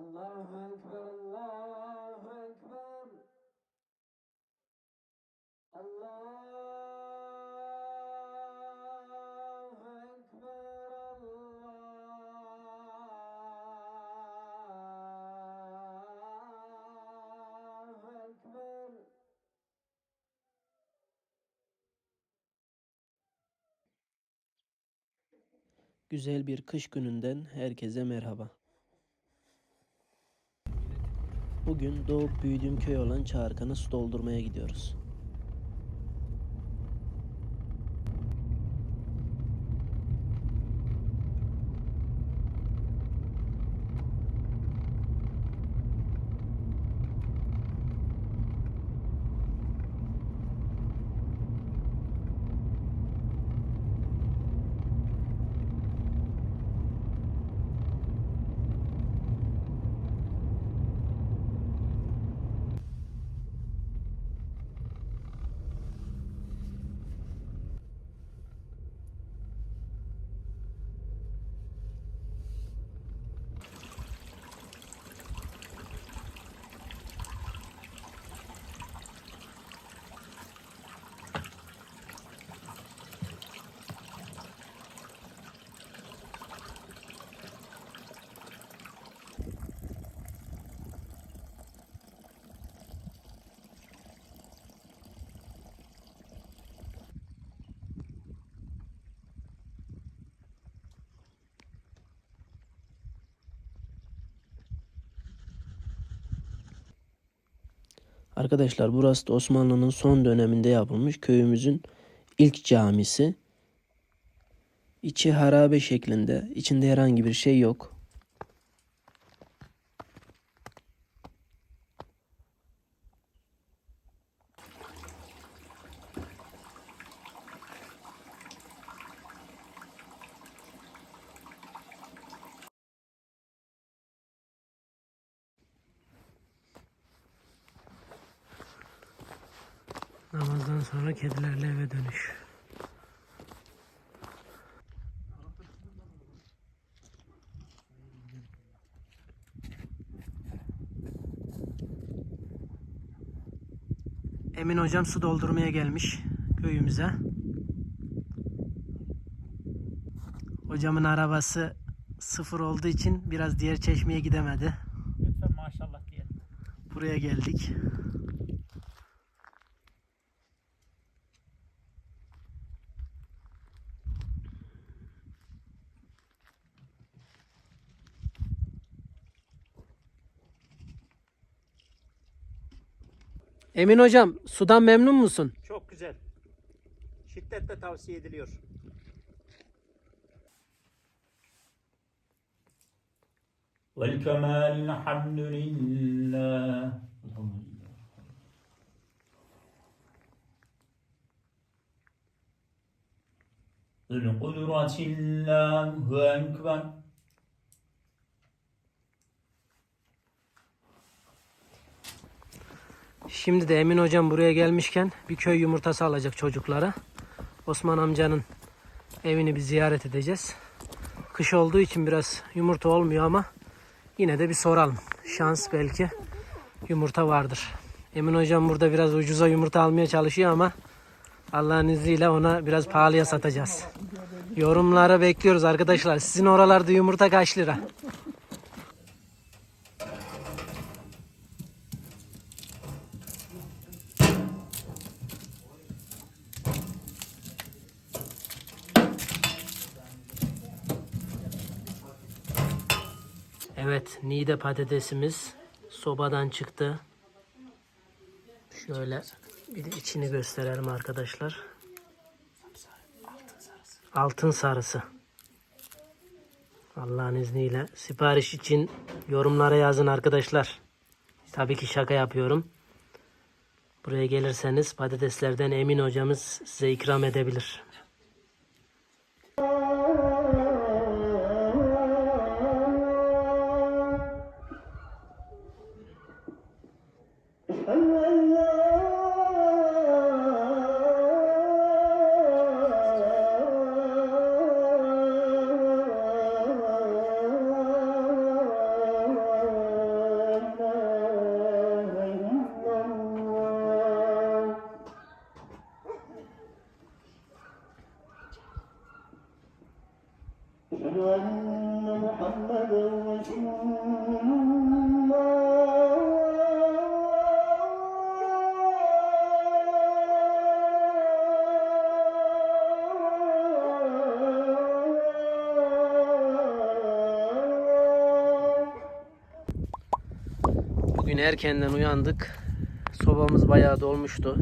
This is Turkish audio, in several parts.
Allahu Ekber, Allahu Ekber. Allahu Ekber, Allahu Ekber. Güzel bir kış gününden herkese merhaba. Bugün doğup büyüdüğüm köy olan Çağırkan'a su doldurmaya gidiyoruz. Arkadaşlar burası da Osmanlı'nın son döneminde yapılmış köyümüzün ilk camisi. İçi harabe şeklinde. İçinde herhangi bir şey yok. Namazdan sonra kedilerle eve dönüş. Emin hocam su doldurmaya gelmiş köyümüze. Hocamın arabası sıfır olduğu için biraz diğer çeşmeye gidemedi. Lütfen maşallah diyelim. Buraya geldik. Emin hocam sudan memnun musun? Çok güzel. Şiddetle tavsiye ediliyor. والكمال الحمد لله ذو القدرة الله أكبر Şimdi de Emin hocam buraya gelmişken bir köy yumurtası alacak çocuklara. Osman amcanın evini bir ziyaret edeceğiz. Kış olduğu için biraz yumurta olmuyor ama yine de bir soralım. Şans belki yumurta vardır. Emin hocam burada biraz ucuza yumurta almaya çalışıyor ama Allah'ın izniyle ona biraz pahalıya satacağız. Yorumlara bekliyoruz arkadaşlar. Sizin oralarda yumurta kaç lira? Evet, nide patatesimiz sobadan çıktı. Şöyle bir de içini gösterelim arkadaşlar. Altın sarısı. Allah'ın izniyle sipariş için yorumlara yazın arkadaşlar. Tabii ki şaka yapıyorum. Buraya gelirseniz patateslerden Emin hocamız size ikram edebilir. Oh, erkenden uyandık. Sobamız bayağı dolmuştu.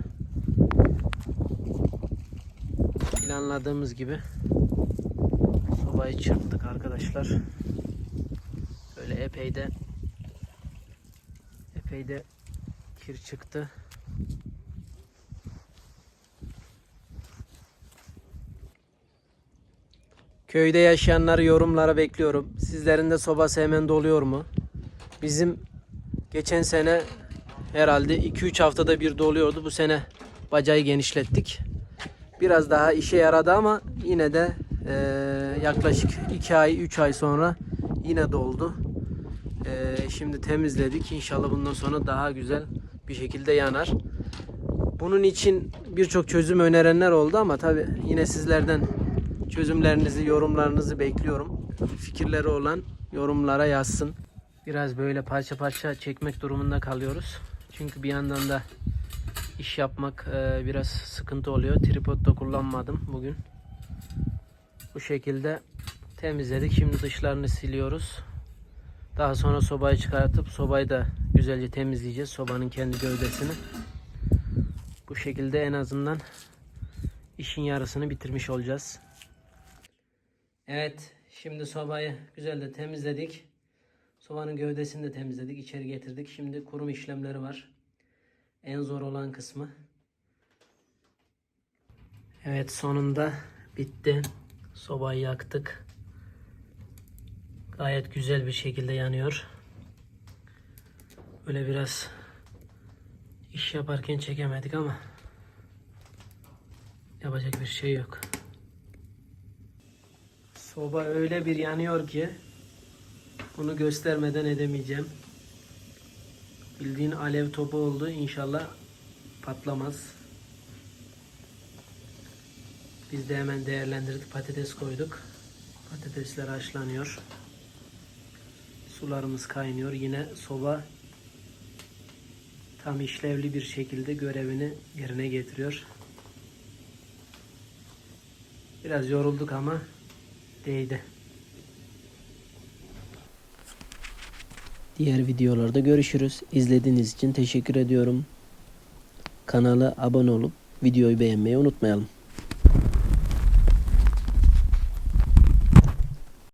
Planladığımız gibi sobayı çırptık arkadaşlar. Böyle epey de epey de kir çıktı. Köyde yaşayanları yorumlara bekliyorum. Sizlerin de sobası hemen doluyor mu? Bizim geçen sene herhalde 2-3 haftada bir doluyordu. Bu sene bacayı genişlettik. Biraz daha işe yaradı ama yine de eee, yaklaşık 2 ay 3 ay sonra yine doldu. Eee, şimdi temizledik. İnşallah bundan sonra daha güzel bir şekilde yanar. Bunun için birçok çözüm önerenler oldu ama tabi yine sizlerden çözümlerinizi, yorumlarınızı bekliyorum. Fikirleri olan yorumlara yazsın. Biraz böyle parça parça çekmek durumunda kalıyoruz. Çünkü bir yandan da iş yapmak e, biraz sıkıntı oluyor. Tripod da kullanmadım bugün. Bu şekilde temizledik. Şimdi dışlarını siliyoruz. Daha sonra sobayı çıkartıp sobayı da güzelce temizleyeceğiz. Sobanın kendi gövdesini. Bu şekilde en azından işin yarısını bitirmiş olacağız. Evet, şimdi sobayı güzelce temizledik. Sobanın gövdesini de temizledik, içeri getirdik. Şimdi kurum işlemleri var. En zor olan kısmı. Evet, sonunda bitti. Sobayı yaktık. Gayet güzel bir şekilde yanıyor. Böyle biraz iş yaparken çekemedik ama yapacak bir şey yok. Soba öyle bir yanıyor ki bunu göstermeden edemeyeceğim. Bildiğin alev topu oldu. İnşallah patlamaz. Biz de hemen değerlendirdik. Patates koyduk. Patatesler haşlanıyor. Sularımız kaynıyor. Yine soba tam işlevli bir şekilde görevini yerine getiriyor. Biraz yorulduk ama değdi. Diğer videolarda görüşürüz. İzlediğiniz için teşekkür ediyorum. Kanala abone olup videoyu beğenmeyi unutmayalım.